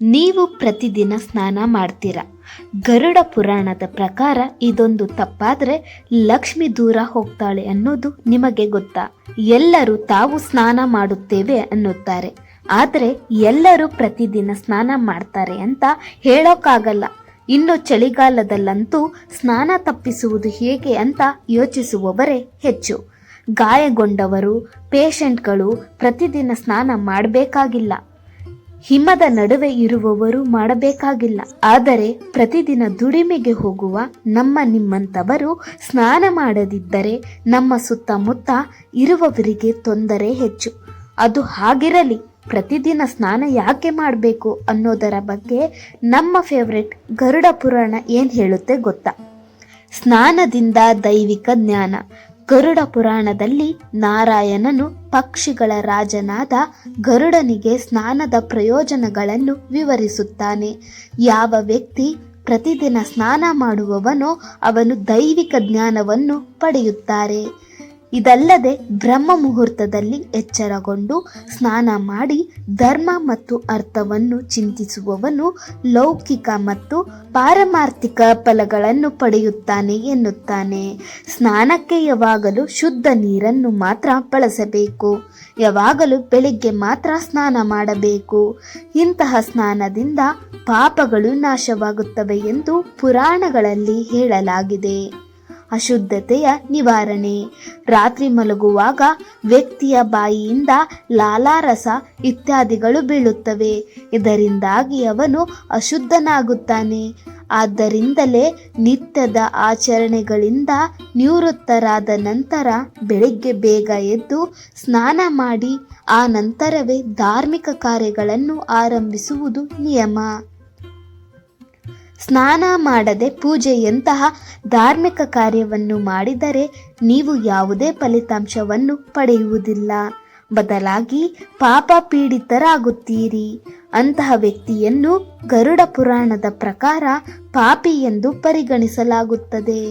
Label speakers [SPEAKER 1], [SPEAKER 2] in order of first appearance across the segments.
[SPEAKER 1] ನೀವು ಪ್ರತಿದಿನ ಸ್ನಾನ ಮಾಡ್ತೀರಾ? ಗರುಡ ಪುರಾಣದ ಪ್ರಕಾರ ಇದೊಂದು ತಪ್ಪಾದರೆ ಲಕ್ಷ್ಮಿ ದೂರ ಹೋಗ್ತಾಳೆ ಅನ್ನೋದು ನಿಮಗೆ ಗೊತ್ತಾ? ಎಲ್ಲರೂ ತಾವು ಸ್ನಾನ ಮಾಡುತ್ತೇವೆ ಅನ್ನುತ್ತಾರೆ. ಆದರೆ ಎಲ್ಲರೂ ಪ್ರತಿದಿನ ಸ್ನಾನ ಮಾಡ್ತಾರೆ ಅಂತ ಹೇಳೋಕ್ಕಾಗಲ್ಲ ಇನ್ನು ಚಳಿಗಾಲದಲ್ಲಂತೂ ಸ್ನಾನ ತಪ್ಪಿಸುವುದು ಹೇಗೆ ಅಂತ ಯೋಚಿಸುವವರೇ ಹೆಚ್ಚು. ಗಾಯಗೊಂಡವರು ಪೇಷಂಟ್ಗಳು ಪ್ರತಿದಿನ ಸ್ನಾನ ಮಾಡಬೇಕಾಗಿಲ್ಲ. ಹಿಮದ ನಡುವೆ ಇರುವವರು ಮಾಡಬೇಕಾಗಿಲ್ಲ. ಆದರೆ ಪ್ರತಿದಿನ ದುಡಿಮೆಗೆ ಹೋಗುವ ನಮ್ಮ ನಿಮ್ಮಂಥವರು ಸ್ನಾನ ಮಾಡದಿದ್ದರೆ ನಮ್ಮ ಸುತ್ತಮುತ್ತ ಇರುವವರಿಗೆ ತೊಂದರೆ ಹೆಚ್ಚು. ಅದು ಹಾಗಿರಲಿ, ಪ್ರತಿದಿನ ಸ್ನಾನ ಯಾಕೆ ಮಾಡಬೇಕು ಅನ್ನೋದರ ಬಗ್ಗೆ ನಮ್ಮ ಫೇವ್ರೆಟ್ ಗರುಡ ಪುರಾಣ ಏನು ಹೇಳುತ್ತೆ ಗೊತ್ತಾ? ಸ್ನಾನದಿಂದ ದೈವಿಕ ಜ್ಞಾನ. ಗರುಡ ಪುರಾಣದಲ್ಲಿ ನಾರಾಯಣನು ಪಕ್ಷಿಗಳ ರಾಜನಾದ ಗರುಡನಿಗೆ ಸ್ನಾನದ ಪ್ರಯೋಜನಗಳನ್ನು ವಿವರಿಸುತ್ತಾನೆ. ಯಾವ ವ್ಯಕ್ತಿ ಪ್ರತಿದಿನ ಸ್ನಾನ ಮಾಡುವವನೋ ಅವನು ದೈವಿಕ ಜ್ಞಾನವನ್ನು ಪಡೆಯುತ್ತಾರೆ. ಇದಲ್ಲದೆ ಬ್ರಹ್ಮ ಮುಹೂರ್ತದಲ್ಲಿ ಎಚ್ಚರಗೊಂಡು ಸ್ನಾನ ಮಾಡಿ ಧರ್ಮ ಮತ್ತು ಅರ್ಥವನ್ನು ಚಿಂತಿಸುವವನು ಲೌಕಿಕ ಮತ್ತು ಪಾರಮಾರ್ಥಿಕ ಫಲಗಳನ್ನು ಪಡೆಯುತ್ತಾನೆ ಎನ್ನುತ್ತಾನೆ. ಸ್ನಾನಕ್ಕೆ ಯಾವಾಗಲೂ ಶುದ್ಧ ನೀರನ್ನು ಮಾತ್ರ ಬಳಸಬೇಕು. ಯಾವಾಗಲೂ ಬೆಳಿಗ್ಗೆ ಮಾತ್ರ ಸ್ನಾನ ಮಾಡಬೇಕು. ಇಂತಹ ಸ್ನಾನದಿಂದ ಪಾಪಗಳು ನಾಶವಾಗುತ್ತವೆ ಎಂದು ಪುರಾಣಗಳಲ್ಲಿ ಹೇಳಲಾಗಿದೆ. ಅಶುದ್ಧತೆಯ ನಿವಾರಣೆ. ರಾತ್ರಿ ಮಲಗುವಾಗ ವ್ಯಕ್ತಿಯ ಬಾಯಿಯಿಂದ ಲಾಲಾರಸ ಇತ್ಯಾದಿಗಳು ಬೀಳುತ್ತವೆ. ಇದರಿಂದಾಗಿ ಅವನು ಅಶುದ್ಧನಾಗುತ್ತಾನೆ. ಆದ್ದರಿಂದಲೇ ನಿತ್ಯದ ಆಚರಣೆಗಳಿಂದ ನಿವೃತ್ತರಾದ ನಂತರ ಬೆಳಿಗ್ಗೆ ಬೇಗ ಎದ್ದು ಸ್ನಾನ ಮಾಡಿ, ಆ ನಂತರವೇ ಧಾರ್ಮಿಕ ಕಾರ್ಯಗಳನ್ನು ಆರಂಭಿಸುವುದು ನಿಯಮ. ಸ್ನಾನ ಮಾಡದೆ ಪೂಜೆಯಂತಹ ಧಾರ್ಮಿಕ ಕಾರ್ಯವನ್ನು ಮಾಡಿದರೆ ನೀವು ಯಾವುದೇ ಫಲಿತಾಂಶವನ್ನು ಪಡೆಯುವುದಿಲ್ಲ. ಬದಲಾಗಿ ಪಾಪ ಪೀಡಿತರಾಗುತ್ತೀರಿ. ಅಂತಹ ವ್ಯಕ್ತಿಯನ್ನು ಗರುಡ ಪುರಾಣದ ಪ್ರಕಾರ ಪಾಪಿ ಎಂದು ಪರಿಗಣಿಸಲಾಗುತ್ತದೆ.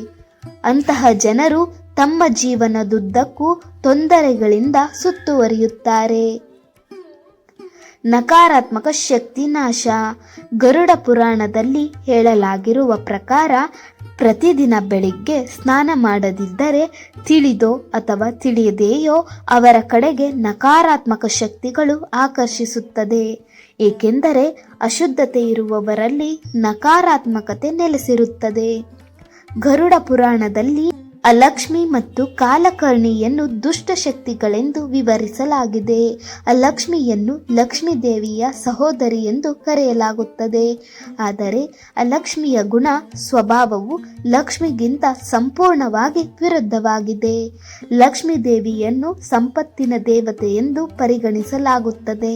[SPEAKER 1] ಅಂತಹ ಜನರು ತಮ್ಮ ಜೀವನದುದ್ದಕ್ಕೂ ತೊಂದರೆಗಳಿಂದ ಸುತ್ತುವರಿಯುತ್ತಾರೆ. ನಕಾರಾತ್ಮಕ ಶಕ್ತಿ ನಾಶ. ಗರುಡ ಪುರಾಣದಲ್ಲಿ ಹೇಳಲಾಗಿರುವ ಪ್ರಕಾರ, ಪ್ರತಿದಿನ ಬೆಳಿಗ್ಗೆ ಸ್ನಾನ ಮಾಡದಿದ್ದರೆ ತಿಳಿದೋ ಅಥವಾ ತಿಳಿಯದೆಯೋ ಅವರ ಕಡೆಗೆ ನಕಾರಾತ್ಮಕ ಶಕ್ತಿಗಳು ಆಕರ್ಷಿಸುತ್ತದೆ. ಏಕೆಂದರೆ ಅಶುದ್ಧತೆ ಇರುವವರಲ್ಲಿ ನಕಾರಾತ್ಮಕತೆ ನೆಲೆಸಿರುತ್ತದೆ. ಗರುಡ ಪುರಾಣದಲ್ಲಿ ಅಲಕ್ಷ್ಮಿ ಮತ್ತು ಕಾಲಕರ್ಣಿಯನ್ನು ದುಷ್ಟ ಶಕ್ತಿಗಳೆಂದು ವಿವರಿಸಲಾಗಿದೆ. ಅಲಕ್ಷ್ಮಿಯನ್ನು ಲಕ್ಷ್ಮೀ ದೇವಿಯ ಸಹೋದರಿ ಎಂದು ಕರೆಯಲಾಗುತ್ತದೆ. ಆದರೆ ಅಲಕ್ಷ್ಮಿಯ ಗುಣ, ಸ್ವಭಾವವು ಲಕ್ಷ್ಮಿಗಿಂತ ಸಂಪೂರ್ಣವಾಗಿ ವಿರುದ್ಧವಾಗಿದೆ. ಲಕ್ಷ್ಮೀ ದೇವಿಯನ್ನು ಸಂಪತ್ತಿನ ದೇವತೆ ಎಂದು ಪರಿಗಣಿಸಲಾಗುತ್ತದೆ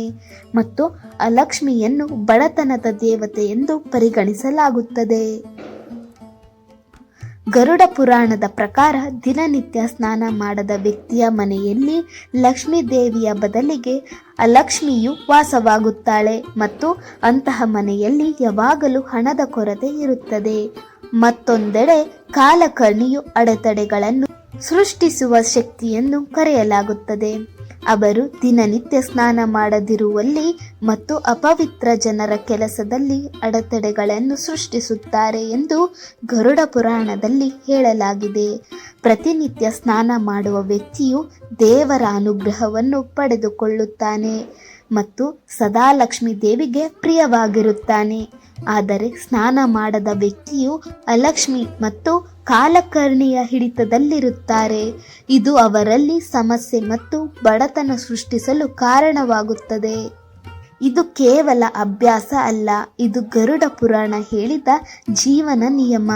[SPEAKER 1] ಮತ್ತು ಅಲಕ್ಷ್ಮಿಯನ್ನು ಬಡತನದ ದೇವತೆ ಎಂದು ಪರಿಗಣಿಸಲಾಗುತ್ತದೆ. ಗರುಡ ಪುರಾಣದ ಪ್ರಕಾರ ದಿನನಿತ್ಯ ಸ್ನಾನ ಮಾಡದ ವ್ಯಕ್ತಿಯ ಮನೆಯಲ್ಲಿ ಲಕ್ಷ್ಮೀ ದೇವಿಯ ಬದಲಿಗೆ ಅಲಕ್ಷ್ಮಿಯು ವಾಸವಾಗುತ್ತಾಳೆ ಮತ್ತು ಅಂತಹ ಮನೆಯಲ್ಲಿ ಯಾವಾಗಲೂ ಹಣದ ಕೊರತೆ ಇರುತ್ತದೆ. ಮತ್ತೊಂದೆಡೆ ಕಾಲಕರ್ಣಿಯು ಅಡೆತಡೆಗಳನ್ನು ಸೃಷ್ಟಿಸುವ ಶಕ್ತಿಯನ್ನು ಕರೆಯಲಾಗುತ್ತದೆ. ಅವರು ದಿನನಿತ್ಯ ಸ್ನಾನ ಮಾಡದಿರುವಲ್ಲಿ ಮತ್ತು ಅಪವಿತ್ರ ಜನರ ಕೆಲಸದಲ್ಲಿ ಅಡೆತಡೆಗಳನ್ನು ಸೃಷ್ಟಿಸುತ್ತಾರೆ ಎಂದು ಗರುಡ ಪುರಾಣದಲ್ಲಿ ಹೇಳಲಾಗಿದೆ. ಪ್ರತಿನಿತ್ಯ ಸ್ನಾನ ಮಾಡುವ ವ್ಯಕ್ತಿಯು ದೇವರ ಅನುಗ್ರಹವನ್ನು ಪಡೆದುಕೊಳ್ಳುತ್ತಾನೆ ಮತ್ತು ಸದಾ ಲಕ್ಷ್ಮೀ ದೇವಿಗೆ ಪ್ರಿಯವಾಗಿರುತ್ತಾನೆ. ಆದರೆ ಸ್ನಾನ ಮಾಡದ ವ್ಯಕ್ತಿಯು ಅಲಕ್ಷ್ಮಿ ಮತ್ತು ಕಾಲಕರ್ಣಿಯ ಹಿಡಿತದಲ್ಲಿರುತ್ತಾರೆ. ಇದು ಅವರಲ್ಲಿ ಸಮಸ್ಯೆ ಮತ್ತು ಬಡತನ ಸೃಷ್ಟಿಸಲು ಕಾರಣವಾಗುತ್ತದೆ. ಇದು ಕೇವಲ ಅಭ್ಯಾಸ ಅಲ್ಲ, ಇದು ಗರುಡ ಪುರಾಣ ಹೇಳಿದ ಜೀವನ ನಿಯಮ.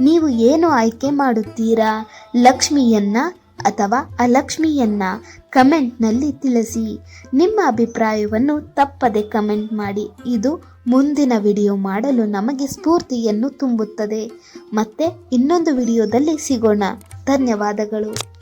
[SPEAKER 1] ನೀವು ಏನು ಆಯ್ಕೆ ಮಾಡುತ್ತೀರಾ? ಲಕ್ಷ್ಮಿಯನ್ನ ಅಥವಾ ಅಲಕ್ಷ್ಮಿಯನ್ನ ಕಮೆಂಟ್ನಲ್ಲಿ ತಿಳಿಸಿ. ನಿಮ್ಮ ಅಭಿಪ್ರಾಯವನ್ನು ತಪ್ಪದೆ ಕಮೆಂಟ್ ಮಾಡಿ. ಇದು ಮುಂದಿನ ವಿಡಿಯೋ ಮಾಡಲು ನಮಗೆ ಸ್ಫೂರ್ತಿಯನ್ನು ತುಂಬುತ್ತದೆ. ಮತ್ತೆ ಇನ್ನೊಂದು ವಿಡಿಯೋದಲ್ಲಿ ಸಿಗೋಣ. ಧನ್ಯವಾದಗಳು.